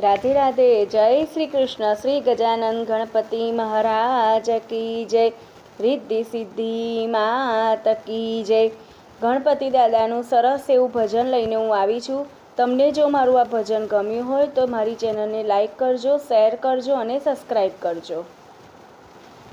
રાધે રાધે, જય શ્રી કૃષ્ણ, શ્રી ગજાનંદ ગણપતિ મહારાજ કી જય. રિદ્ધિ સિદ્ધિ માત કી જય. ગણપતિ દાદાનું સરસ એવું ભજન લઈને હું આવી છું. તમને જો મારું આ ભજન ગમ્યું હોય તો મારી ચેનલને લાઈક કરજો, શેર કરજો અને સબસ્ક્રાઈબ કરજો.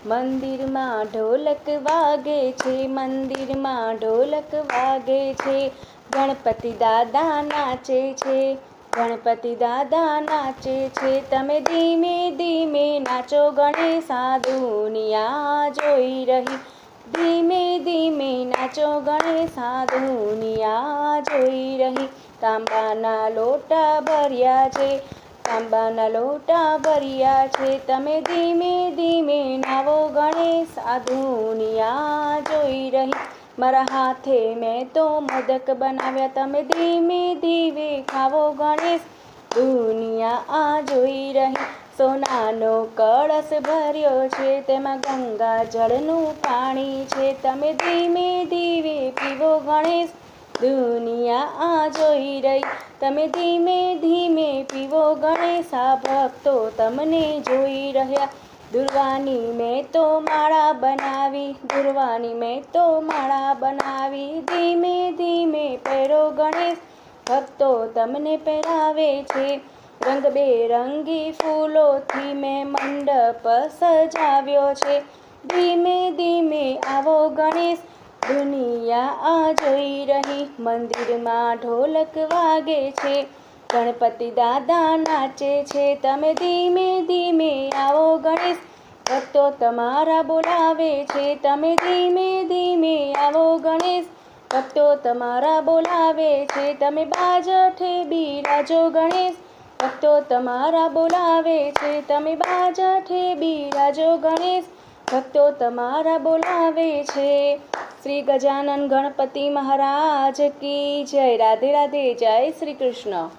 મંદિરમાં ઢોલક વાગે છે, મંદિરમાં ઢોલક વાગે છે. ગણપતિ દાદા નાચે છે. ગણપતિ દાદા નાચે છે. તમે ધીમે ધીમે નાચો ગણેશા દુનિયા જોઈ રહી. ધીમે ધીમે નાચો ગણેશા દુનિયા જોઈ રહી. તાંબાના લોટા ભર્યા છે. તાંબાના લોટા ભર્યા છે. તમે ધીમે ધીમે નાવો ગણેશ આ દુનિયા જોઈ રહી. મારા હાથે મેં તો મદક બનાવ્યા. તમે ધીમે ધીમે ખાવો ગણેશ. દુનિયા આ જોઈ રહી. સોનાનો કળશ ભર્યો છે. તેમાં ગંગા જળનું પાણી છે. તમે ધીમે ધીમે પીવો ગણેશ. દુનિયા આ જોઈ રહી. તમે ધીમે ધીમે પીવો ગણેશ. આ ભક્તો તમને જોઈ રહ્યા. દુર્વાની મેં તો માળા બનાવી, દુર્વાની મેં તો માળા બનાવી. ધીમે ધીમે પહેરો ગણેશ, ભક્તો તમને પહેરાવે છે. રંગબેરંગી ફૂલોથી મેં મંડપ સજાવ્યો છે. ધીમે ધીમે આવો ગણેશ, દુનિયા આ જોઈ રહી. મંદિરમાં ઢોલક વાગે છે. ગણપતિ દાદા નાચે છે. તમે ધીમે ધીમે આવો ગણેશ, ભક્તો તમારા બોલાવે છે. તમે ધીમે ધીમે આવો ગણેશ, ભક્તો તમારા બોલાવે છે. તમે બાજઠે બિરાજો ગણેશ, ભક્તો તમારા બોલાવે છે. તમે બાજઠે બિરાજો ગણેશ, ભક્તો તમારા બોલાવે છે. શ્રી ગજાનન ગણપતિ મહારાજ કી જય. રાધે રાધે જય શ્રી કૃષ્ણ.